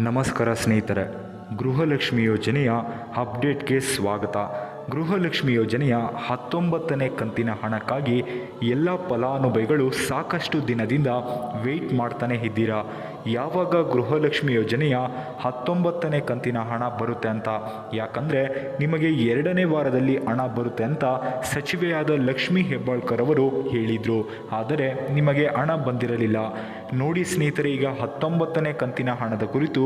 ನಮಸ್ಕಾರ ಸ್ನೇಹಿತರೆ. ಗೃಹಲಕ್ಷ್ಮಿ ಯೋಜನೆಯ ಅಪ್ಡೇಟ್ಗೆ ಸ್ವಾಗತ. ಗೃಹಲಕ್ಷ್ಮಿ ಯೋಜನೆಯ ಹತ್ತೊಂಬತ್ತನೇ ಕಂತಿನ ಹಣಕ್ಕಾಗಿ ಎಲ್ಲ ಫಲಾನುಭವಿಗಳು ಸಾಕಷ್ಟು ದಿನದಿಂದ ವೆಯ್ಟ್ ಮಾಡ್ತಾನೆ ಇದ್ದೀರಾ? ಯಾವಾಗ ಗೃಹಲಕ್ಷ್ಮಿ ಯೋಜನೆಯ ಹತ್ತೊಂಬತ್ತನೇ ಕಂತಿನ ಹಣ ಬರುತ್ತೆ ಅಂತ? ಯಾಕಂದರೆ ನಿಮಗೆ ಎರಡನೇ ವಾರದಲ್ಲಿ ಹಣ ಬರುತ್ತೆ ಅಂತ ಸಚಿವೆಯಾದ ಲಕ್ಷ್ಮೀ ಹೆಬ್ಬಾಳ್ಕರ್ ಅವರು ಹೇಳಿದರು. ಆದರೆ ನಿಮಗೆ ಹಣ ಬಂದಿರಲಿಲ್ಲ. ನೋಡಿ ಸ್ನೇಹಿತರೆ, ಈಗ ಹತ್ತೊಂಬತ್ತನೇ ಕಂತಿನ ಹಣದ ಕುರಿತು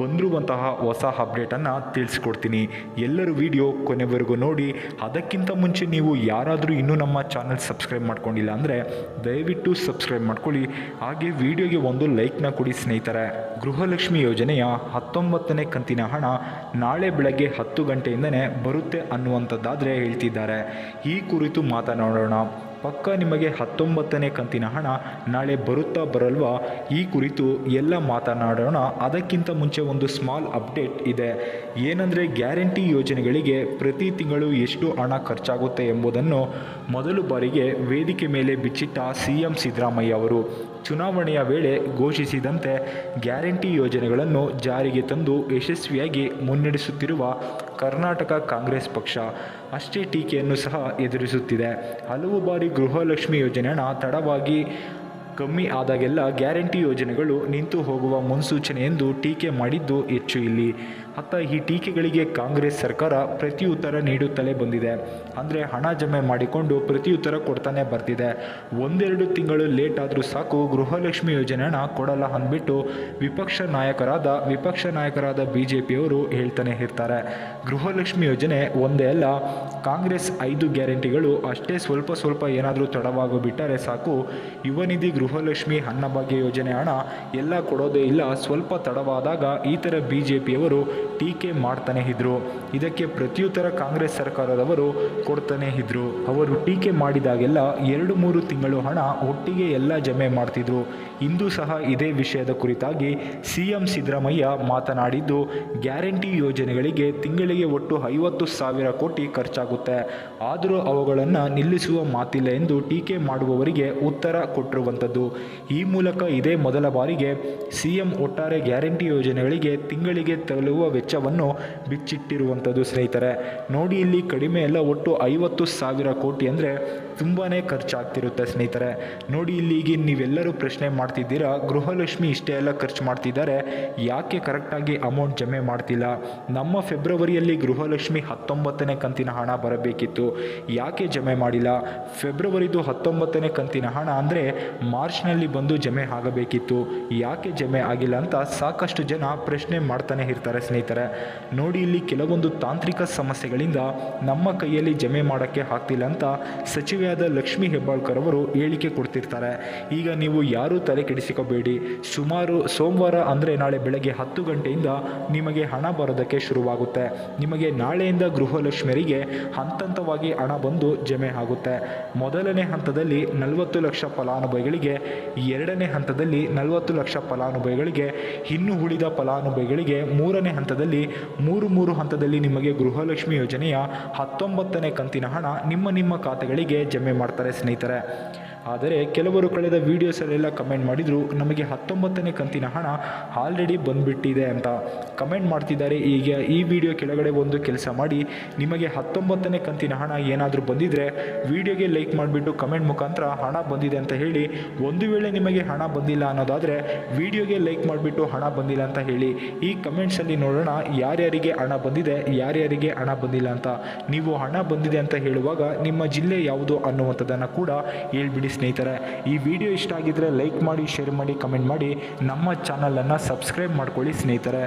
ಬಂದಿರುವಂತಹ ಹೊಸ ಅಪ್ಡೇಟನ್ನು ತಿಳಿಸ್ಕೊಡ್ತೀನಿ. ಎಲ್ಲರೂ ವಿಡಿಯೋ ಕೊನೆವರೆಗೂ ನೋಡಿ. ಅದಕ್ಕಿಂತ ಮುಂಚೆ ನೀವು ಯಾರಾದರೂ ಇನ್ನೂ ನಮ್ಮ ಚಾನಲ್ ಸಬ್ಸ್ಕ್ರೈಬ್ ಮಾಡ್ಕೊಂಡಿಲ್ಲ ಅಂದರೆ ದಯವಿಟ್ಟು ಸಬ್ಸ್ಕ್ರೈಬ್ ಮಾಡ್ಕೊಳ್ಳಿ. ಹಾಗೆ ವಿಡಿಯೋಗೆ ಒಂದು ಲೈಕ್ನ ಕೊಡಿ ಸ್ನೇಹಿತರೆ, ಗೃಹಲಕ್ಷ್ಮಿ ಯೋಜನೆಯ ಹತ್ತೊಂಬತ್ತನೇ ಕಂತಿನ ಹಣ ನಾಳೆ ಬೆಳಗ್ಗೆ ಹತ್ತು ಗಂಟೆಯಿಂದನೇ ಬರುತ್ತೆ ಅನ್ನುವಂಥದ್ದಾದರೆ ಹೇಳ್ತಿದ್ದಾರೆ. ಈ ಕುರಿತು ಮಾತನಾಡೋಣ. ಪಕ್ಕ ನಿಮಗೆ ಹತ್ತೊಂಬತ್ತನೇ ಕಂತಿನ ಹಣ ನಾಳೆ ಬರುತ್ತಾ ಬರಲ್ವಾ? ಈ ಕುರಿತು ಎಲ್ಲ ಮಾತನಾಡೋಣ. ಅದಕ್ಕಿಂತ ಮುಂಚೆ ಒಂದು ಸ್ಮಾಲ್ ಅಪ್ಡೇಟ್ ಇದೆ. ಏನಂದರೆ ಗ್ಯಾರಂಟಿ ಯೋಜನೆಗಳಿಗೆ ಪ್ರತಿ ತಿಂಗಳು ಎಷ್ಟು ಹಣ ಖರ್ಚಾಗುತ್ತೆ ಎಂಬುದನ್ನು ಮೊದಲು ಬಾರಿಗೆ ವೇದಿಕೆ ಮೇಲೆ ಬಿಚ್ಚಿಟ್ಟ ಸಿ ಎಂ ಸಿದ್ದರಾಮಯ್ಯ ಅವರು. ಚುನಾವಣೆಯ ವೇಳೆ ಘೋಷಿಸಿದಂತೆ ಗ್ಯಾರಂಟಿ ಯೋಜನೆಗಳನ್ನು ಜಾರಿಗೆ ತಂದು ಯಶಸ್ವಿಯಾಗಿ ಮುನ್ನಡೆಸುತ್ತಿರುವ ಕರ್ನಾಟಕ ಕಾಂಗ್ರೆಸ್ ಪಕ್ಷ ಅಷ್ಟೇ ಟೀಕೆಯನ್ನು ಸಹ ಎದುರಿಸುತ್ತಿದೆ. ಹಲವು ಬಾರಿ ಗೃಹಲಕ್ಷ್ಮಿ ಯೋಜನೆ ತಡವಾಗಿ ಕಮ್ಮಿ ಆದಾಗೆಲ್ಲ ಗ್ಯಾರಂಟಿ ಯೋಜನೆಗಳು ನಿಂತು ಹೋಗುವ ಮುನ್ಸೂಚನೆ ಎಂದು ಟೀಕೆ ಮಾಡಿದ್ದು ಹೆಚ್ಚು ಇಲ್ಲಿ. ಅತ್ತ ಈ ಟೀಕೆಗಳಿಗೆ ಕಾಂಗ್ರೆಸ್ ಸರ್ಕಾರ ಪ್ರತಿಯುತ್ತರ ನೀಡುತ್ತಲೇ ಬಂದಿದೆ. ಅಂದರೆ ಹಣ ಜಮೆ ಮಾಡಿಕೊಂಡು ಪ್ರತಿಯುತ್ತರ ಕೊಡ್ತಾನೆ ಬರ್ತಿದೆ. ಒಂದೆರಡು ತಿಂಗಳು ಲೇಟ್ ಆದರೂ ಸಾಕು, ಗೃಹಲಕ್ಷ್ಮಿ ಯೋಜನೆ ಹಣ ಕೊಡಲ್ಲ ಅಂದ್ಬಿಟ್ಟು ವಿಪಕ್ಷ ನಾಯಕರಾದ ವಿಪಕ್ಷ ನಾಯಕರಾದ ಬಿ ಜೆ ಪಿಯವರು ಹೇಳ್ತಾನೆ ಇರ್ತಾರೆ. ಗೃಹಲಕ್ಷ್ಮಿ ಯೋಜನೆ ಒಂದೇ ಅಲ್ಲ, ಕಾಂಗ್ರೆಸ್ ಐದು ಗ್ಯಾರಂಟಿಗಳು ಅಷ್ಟೇ ಸ್ವಲ್ಪ ಸ್ವಲ್ಪ ಏನಾದರೂ ತಡವಾಗಿ ಬಿಟ್ಟರೆ ಸಾಕು ಯುವನಿಧಿ ಗೃಹಲಕ್ಷ್ಮಿ ಅನ್ನಭಾಗ್ಯ ಯೋಜನೆ ಹಣ ಎಲ್ಲ ಕೊಡೋದೇ ಇಲ್ಲ, ಸ್ವಲ್ಪ ತಡವಾದಾಗ ಈ ಥರ ಬಿ ಜೆ ಪಿಯವರು ಟೀಕೆ ಮಾಡ್ತಾನೆ ಇದ್ರು. ಇದಕ್ಕೆ ಪ್ರತ್ಯುತ್ತರ ಕಾಂಗ್ರೆಸ್ ಸರ್ಕಾರದವರು ಕೊಡ್ತಾನೆ ಇದ್ರು. ಅವರು ಟೀಕೆ ಮಾಡಿದಾಗೆಲ್ಲ ಎರಡು ಮೂರು ತಿಂಗಳು ಹಣ ಒಟ್ಟಿಗೆ ಎಲ್ಲ ಜಮೆ ಮಾಡ್ತಿದ್ರು. ಇಂದು ಸಹ ಇದೇ ವಿಷಯದ ಕುರಿತಾಗಿ ಸಿ ಎಂ ಸಿದ್ದರಾಮಯ್ಯ ಮಾತನಾಡಿದ್ದು, ಗ್ಯಾರಂಟಿ ಯೋಜನೆಗಳಿಗೆ ತಿಂಗಳಿಗೆ ಒಟ್ಟು ಐವತ್ತು ಸಾವಿರ ಕೋಟಿ ಖರ್ಚಾಗುತ್ತೆ. ಆದರೂ ಅವುಗಳನ್ನು ನಿಲ್ಲಿಸುವ ಮಾತಿಲ್ಲ ಎಂದು ಟೀಕೆ ಮಾಡುವವರಿಗೆ ಉತ್ತರ ಕೊಟ್ಟಿರುವಂಥದ್ದು. ಈ ಮೂಲಕ ಇದೇ ಮೊದಲ ಬಾರಿಗೆ ಸಿ ಎಂ ಒಟ್ಟಾರೆ ಗ್ಯಾರಂಟಿ ಯೋಜನೆಗಳಿಗೆ ತಿಂಗಳಿಗೆ ತಲುವ ವೆಚ್ಚವನ್ನು ಬಿಚ್ಚಿಟ್ಟಿರುವಂಥದ್ದು ಸ್ನೇಹಿತರೆ. ನೋಡಿ ಇಲ್ಲಿ ಕಡಿಮೆ ಎಲ್ಲ ಒಟ್ಟು ಐವತ್ತು ಸಾವಿರ ಕೋಟಿ ಅಂದರೆ ತುಂಬಾ ಖರ್ಚಾಗ್ತಿರುತ್ತೆ ಸ್ನೇಹಿತರೆ. ನೋಡಿ ಇಲ್ಲಿ ಈಗ ನೀವೆಲ್ಲರೂ ಪ್ರಶ್ನೆ ಮಾಡ್ತಿದ್ದೀರಾ. ಗೃಹಲಕ್ಷ್ಮಿ ಇಷ್ಟೇ ಎಲ್ಲ ಖರ್ಚು ಮಾಡ್ತಿದ್ದಾರೆ. ಯಾಕೆ ಕರೆಕ್ಟಾಗಿ ಅಮೌಂಟ್ ಜಮೆ ಮಾಡ್ತಿಲ್ಲ? ನಮ್ಮ ಫೆಬ್ರವರಿಯಲ್ಲಿ ಗೃಹಲಕ್ಷ್ಮಿ ಹತ್ತೊಂಬತ್ತನೇ ಕಂತಿನ ಹಣ ಬರಬೇಕಿತ್ತು. ಯಾಕೆ ಜಮೆ ಮಾಡಿಲ್ಲ? ಫೆಬ್ರವರಿದು ಹತ್ತೊಂಬತ್ತನೇ ಕಂತಿನ ಹಣ ಅಂದರೆ ಮಾರ್ಚ್ನಲ್ಲಿ ಬಂದು ಜಮೆ ಆಗಬೇಕಿತ್ತು. ಯಾಕೆ ಜಮೆ ಆಗಿಲ್ಲ ಅಂತ ಸಾಕಷ್ಟು ಜನ ಪ್ರಶ್ನೆ ಮಾಡ್ತಾನೆ ಇರ್ತಾರೆ ಸ್ನೇಹಿತರೆ. ನೋಡಿ ಇಲ್ಲಿ ಕೆಲವೊಂದು ತಾಂತ್ರಿಕ ಸಮಸ್ಯೆಗಳಿಂದ ನಮ್ಮ ಕೈಯಲ್ಲಿ ಜಮೆ ಮಾಡೋಕ್ಕೆ ಆಗ್ತಿಲ್ಲ ಅಂತ ಸಚಿವೆಯಾದ ಲಕ್ಷ್ಮೀ ಹೆಬ್ಬಾಳ್ಕರ್ ಅವರು ಹೇಳಿಕೆ ಕೊಡ್ತಿರ್ತಾರೆ. ಈಗ ನೀವು ಯಾರೂ ತಲೆ ಕೆಡಿಸಿಕೋಬೇಡಿ. ಸುಮಾರು ಸೋಮವಾರ ಅಂದರೆ ನಾಳೆ ಬೆಳಗ್ಗೆ ಹತ್ತು ಗಂಟೆಯಿಂದ ನಿಮಗೆ ಹಣ ಬರೋದಕ್ಕೆ ಶುರುವಾಗುತ್ತೆ. ನಿಮಗೆ ನಾಳೆಯಿಂದ ಗೃಹಲಕ್ಷ್ಮಿಯರಿಗೆ ಹಂತ ಹಂತವಾಗಿ ಹಣ ಬಂದು ಜಮೆ ಆಗುತ್ತೆ. ಮೊದಲನೇ ಹಂತದಲ್ಲಿ ನಲವತ್ತು ಲಕ್ಷ ಫಲಾನುಭವಿಗಳಿಗೆ, ಎರಡನೇ ಹಂತದಲ್ಲಿ ನಲವತ್ತು ಲಕ್ಷ ಫಲಾನುಭವಿಗಳಿಗೆ, ಇನ್ನು ಉಳಿದ ಫಲಾನುಭವಿಗಳಿಗೆ ಮೂರನೇ ಹಂತದಲ್ಲಿ ಮೂರು ಮೂರು ಹಂತದಲ್ಲಿ ನಿಮಗೆ ಗೃಹಲಕ್ಷ್ಮಿ ಯೋಜನೆಯ ಹತ್ತೊಂಬತ್ತನೇ ಕಂತಿನ ಹಣ ನಿಮ್ಮ ನಿಮ್ಮ ಖಾತೆಗಳಿಗೆ ಜಮೆ ಮಾಡ್ತಾರೆ ಸ್ನೇಹಿತರೆ. ಆದರೆ ಕೆಲವರು ಕಳೆದ ವೀಡಿಯೋಸಲ್ಲೆಲ್ಲ ಕಮೆಂಟ್ ಮಾಡಿದರು, ನಮಗೆ ಹತ್ತೊಂಬತ್ತನೇ ಕಂತಿನ ಹಣ ಆಲ್ರೆಡಿ ಬಂದುಬಿಟ್ಟಿದೆ ಅಂತ. ಕಮೆಂಟ್ ಮಾಡ್ತಿದ್ದಾರೆ, ಈಗ ಈ ವಿಡಿಯೋ ಕೆಳಗಡೆ ಒಂದು ಕೆಲಸ ಮಾಡಿ, ನಿಮಗೆ ಹತ್ತೊಂಬತ್ತನೇ ಕಂತಿನ ಹಣ ಏನಾದರೂ ಬಂದಿದ್ದರೆ ವಿಡಿಯೋಗೆ ಲೈಕ್ ಮಾಡಿಬಿಟ್ಟು ಕಮೆಂಟ್ ಮುಖಾಂತರ ಹಣ ಬಂದಿದೆ ಅಂತ ಹೇಳಿ, ಒಂದು ವೇಳೆ ನಿಮಗೆ ಹಣ ಬಂದಿಲ್ಲ ಅನ್ನೋದಾದರೆ ವಿಡಿಯೋಗೆ ಲೈಕ್ ಮಾಡಿಬಿಟ್ಟು ಹಣ ಬಂದಿಲ್ಲ ಅಂತ ಹೇಳಿ. ಈ ಕಮೆಂಟ್ಸಲ್ಲಿ ನೋಡೋಣ, ಯಾರ್ಯಾರಿಗೆ ಹಣ ಬಂದಿದೆ, ಯಾರ್ಯಾರಿಗೆ ಹಣ ಬಂದಿಲ್ಲ ಅಂತ. ನೀವು ಹಣ ಬಂದಿದೆ ಅಂತ ಹೇಳುವಾಗ ನಿಮ್ಮ ಜಿಲ್ಲೆ ಯಾವುದು? ಅನ್ನುವಂಥದ್ದನ್ನು ಕೂಡ ಹೇಳ್ಬಿಡಿ ಸ್ನೇಹಿತರೆ. ಈ ವಿಡಿಯೋ ಇಷ್ಟ ಆಗಿದ್ದರೆ ಲೈಕ್ ಮಾಡಿ, ಶೇರ್ ಮಾಡಿ, ಕಮೆಂಟ್ ಮಾಡಿ. ನಮ್ಮ ಚಾನಲನ್ನು ಸಬ್ಸ್ಕ್ರೈಬ್ ಮಾಡ್ಕೊಳ್ಳಿ ಸ್ನೇಹಿತರೆ.